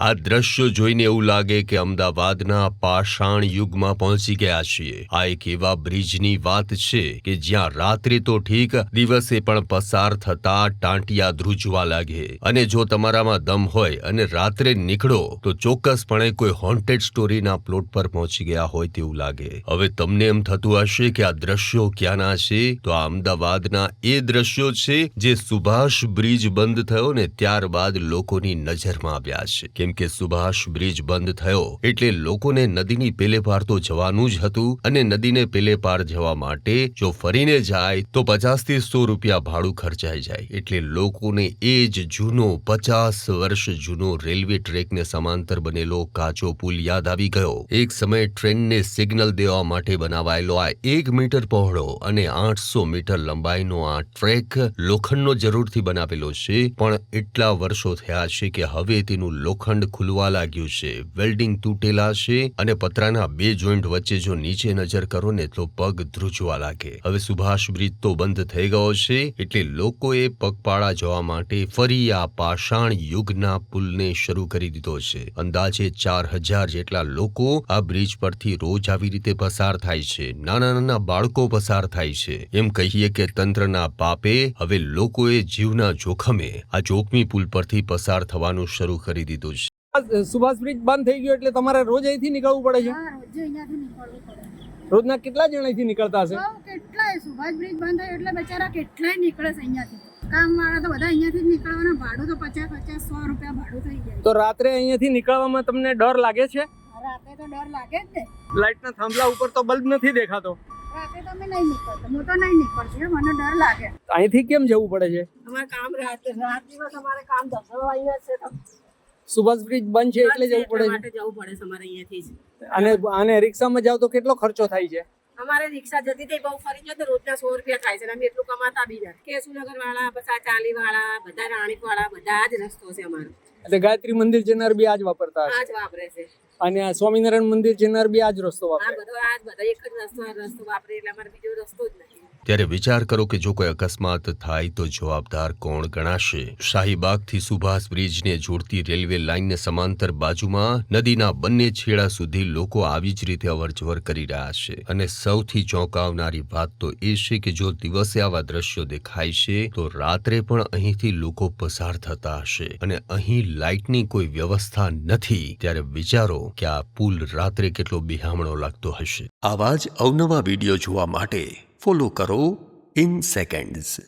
આ દ્રશ્યો જોઈને એવું લાગે કે અમદાવાદના પાષાણ યુગમાં પહોંચી ગયા છીએ. આ એક એવા બ્રિજની વાત છે કે જ્યાં રાત્રે તો ઠીક, દિવસે પણ પસાર થતા ટાંટિયા ધ્રુજવા લાગે. અને જો તમારામાં દમ હોય અને રાત્રે નીકળો, તો ચોક્કસપણે કોઈ હોન્ટેડ સ્ટોરીના પ્લોટ પર પહોંચી ગયા હોય તેવું લાગે. હવે તમને એમ થતું હશે કે આ દ્રશ્યો ક્યાંના છે? તો આ અમદાવાદના એ દ્રશ્યો છે જે સુભાષ બ્રિજ બંધ થયો ને ત્યારબાદ લોકોની નજરમાં આવ્યા છે. કેમ કે સુભાષ બ્રિજ બંધ થયો એટલે લોકોને નદીની પેલે પાર તો જવાનું જ હતું અને નદીને પેલે પાર જવા માટે જો ફરીને જાય તો પચાસથી સો રૂપિયા ભાડું ખર્ચાઈ જાય. એટલે લોકોને એ જ જૂનો, પચાસ વર્ષ જૂનો રેલવે ટ્રેકને સમાંતર બનેલો કાચો પુલ યાદ આવી ગયો. એક સમયે ટ્રેનને સિગ્નલ દેવા માટે બનાવાયેલો આ એક મીટર પહોળો અને આઠસો મીટર લંબાઈનો આ ટ્રેક લોખંડનો જરૂરથી બનાવેલો છે. પણ એટલા વર્ષો થયા છે કે હવે તેનું લોખંડ ખુલવા લાગ્યું છે. વેલ્ડિંગ તૂટેલા છે અને પતરાના બે જોઈન્ટ વચ્ચે જો નીચે નજર કરો ને તો પગ ધ્રુજવા લાગે. હવે સુભાષ બ્રિજ તો બંધ થઈ ગયો છે એટલે લોકોએ પગપાળા જવા માટે ફરી આ પાષાણ યુગના પુલને શરૂ કરી દીધો છે. અંદાજે ચાર હજાર જેટલા લોકો આ બ્રિજ પરથી રોજ આવી રીતે પસાર થાય છે. નાના નાના બાળકો પસાર થાય છે. એમ કહીએ કે તંત્રના પાપે હવે લોકોએ જીવના જોખમે આ જોખમી પુલ પરથી પસાર થવાનું શરૂ કરી દીધું છે. સુભાષ બ્રિજ બંધ થઈ ગયો એટલે તમારે રોજ અહીંથી નીકળવું પડે છે? હા રોજે અહીંયાથી નીકળવું પડે. રોજના કેટલા જણ અહીંથી નીકળતા હશે? કેટલાય સુભાષ બ્રિજ બંધ થયો એટલે બચારા કેટલાય નીકળે છે અહીંયાથી. કામ વાળા તો બધા અહીંયાથી જ નીકળવાના ભાડું તો પચાસ પચાસ સો રૂપિયા ભાડું થઈ જાય. તો રાત્રે અહીંયાથી નીકળવામાં તમને ડર લાગે છે? રાતે તો ડર લાગે જ ને. લાઇટના થાંભલા ઉપર તો બલ્બ નથી દેખાતો. રાતે તો અમે નહીં નીકળતો હું તો નહીં નીકળશે મને ડર લાગે. અહીંથી કેમ જવું પડે છે? અમારે કામ રાત રાત દિવસ અમારે કામ ધંધો અહીંયા છે તો સુભાષ બ્રિજ બંધ છે એટલે જવું પડે છે. જવું પડે છે અમારે અહીંયાથી જ. છે અને રિક્ષામાં જાવ તો કેટલો ખર્ચો થાય છે? અમારે રિક્ષા જતી હતી બહુ ફરી જાય તો રોજના સો રૂપિયા થાય છે અને અમે એટલું કમાતા બી જાય કેશુનગર વાળા પછી ચાલી વાળા બધા રાણીપ વાળા બધા જ રસ્તો છે અમારો. એટલે ગાયત્રી મંદિર જનાર બી આજ વાપરતા આજ વાપરે છે. અને સ્વામિનારાયણ મંદિર જનાર બી આજ રસ્તો આ વાપરે બધો આ જ બધા એક જ રસ્તો રસ્તો વાપરે એટલે અમારે બીજો રસ્તો જ નથી. ત્યારે વિચાર કરો કે જો કોઈ અકસ્માત થાય તો જવાબદાર કોણ ગણાશે? શાહીબાગથી સુભાષ બ્રિજને જોડતી રેલવે લાઇનને સમાંતર બાજુમાં નદીના બંને છેડા સુધી લોકો આવી જ રીતે અવરજવર કરી રહ્યા છે. અને સૌથી ચોંકાવનારી વાત તો એ છે કે જો દિવસે આવા દ્રશ્યો દેખાય છે, તો રાત્રે પણ અહીંથી લોકો પસાર થતા હશે. અને અહીં લાઇટની કોઈ વ્યવસ્થા નથી. ત્યારે વિચારો કે આ પુલ રાત્રે કેટલો બિહામણો લાગતો હશે. આવા જ અવનવા વીડિયો જોવા માટે ફોલો કરો ઇન સેકન્ડ્સ.